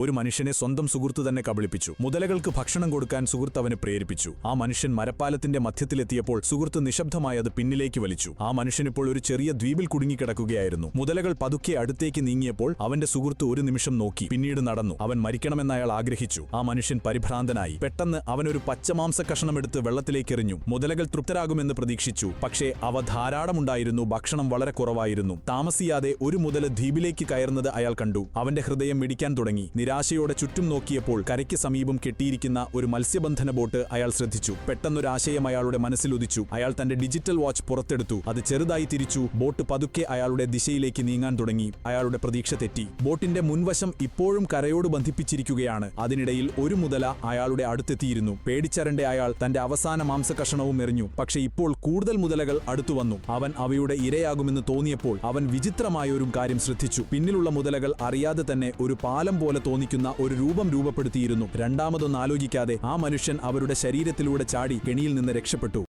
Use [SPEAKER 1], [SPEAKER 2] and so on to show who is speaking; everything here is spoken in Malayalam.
[SPEAKER 1] ഒരു മനുഷ്യനെ സ്വന്തം സുഹൃത്തു തന്നെ കബളിപ്പിച്ചു. മുതലകൾക്ക് ഭക്ഷണം കൊടുക്കാൻ സുഹൃത്ത് അവനെ പ്രേരിപ്പിച്ചു. ആ മനുഷ്യൻ മരപ്പാലത്തിന്റെ മധ്യത്തിലെത്തിയപ്പോൾ സുഹൃത്ത് നിശബ്ദമായി അത് പിന്നിലേക്ക് വലിച്ചു. ആ മനുഷ്യനിപ്പോൾ ഒരു ചെറിയ ദ്വീപിൽ കുടുങ്ങിക്കിടക്കുകയായിരുന്നു. മുതലകൾ പതുക്കെ അടുത്തേക്ക് നീങ്ങിയപ്പോൾ അവന്റെ സുഹൃത്ത് ഒരു നിമിഷം നോക്കി. പിന്നീട് നടന്നു. അവൻ മരിക്കണമെന്ന് അയാൾ ആഗ്രഹിച്ചു. ആ മനുഷ്യൻ പരിഭ്രാന്തനായി. പെട്ടെന്ന് അവനൊരു പച്ചമാംസ കഷണം എടുത്ത് വെള്ളത്തിലേക്ക് എറിഞ്ഞു. മുതലകൾ തൃപ്തരാകുമെന്ന് പ്രതീക്ഷിച്ചു. പക്ഷേ അവ ധാരാളമുണ്ടായിരുന്നു. ഭക്ഷണം വളരെ കുറവായിരുന്നു. താമസിയാതെ ഒരു മുതല ദ്വീപിലേക്ക് കയറുന്നത് അയാൾ കണ്ടു. അവന്റെ ഹൃദയം മിടിക്കാൻ തുടങ്ങി. നിരാശയോടെ ചുറ്റും നോക്കിയപ്പോൾ കരയ്ക്ക് സമീപം കെട്ടിയിരിക്കുന്ന ഒരു മത്സ്യബന്ധന ബോട്ട് അയാൾ ശ്രദ്ധിച്ചു. പെട്ടെന്നൊരാശയം അയാളുടെ മനസ്സിലുദിച്ചു അയാൾ തന്റെ ഡിജിറ്റൽ വാച്ച് പുറത്തെടുത്തു. അത് ചെറുതായി തിരിച്ചു. ബോട്ട് പതുക്കെ അയാളുടെ ദിശയിലേക്ക് നീങ്ങാൻ തുടങ്ങി. അയാളുടെ പ്രതീക്ഷ തെറ്റി. ബോട്ടിന്റെ മുൻവശം ഇപ്പോഴും കരയോട് ബന്ധിപ്പിച്ചിരിക്കുകയാണ്. അതിനിടയിൽ ഒരു മുതല അയാളുടെ അടുത്തെത്തിയിരുന്നു. പേടിച്ചരണ്ട അയാൾ തന്റെ അവസാന മാംസകഷണവും എറിഞ്ഞു. പക്ഷേ ഇപ്പോൾ കൂടുതൽ മുതലകൾ അടുത്തു വന്നു. അവൻ അവയുടെ ഇരയാകുമെന്ന് തോന്നിയപ്പോൾ അവൻ വിചിത്രമായ ഒരു കാര്യം ശ്രദ്ധിച്ചു. പിന്നിലുള്ള മുതലകൾ അറിയാതെ തന്നെ ഒരു പാലം പോലെ തോന്നിക്കുന്ന ഒരു രൂപം രൂപപ്പെടുത്തിയിരുന്നു. രണ്ടാമതൊന്നാലോചിക്കാതെ ആ മനുഷ്യൻ അവരുടെ ശരീരത്തിലൂടെ ചാടി കെണിയിൽ നിന്ന് രക്ഷപ്പെട്ടു.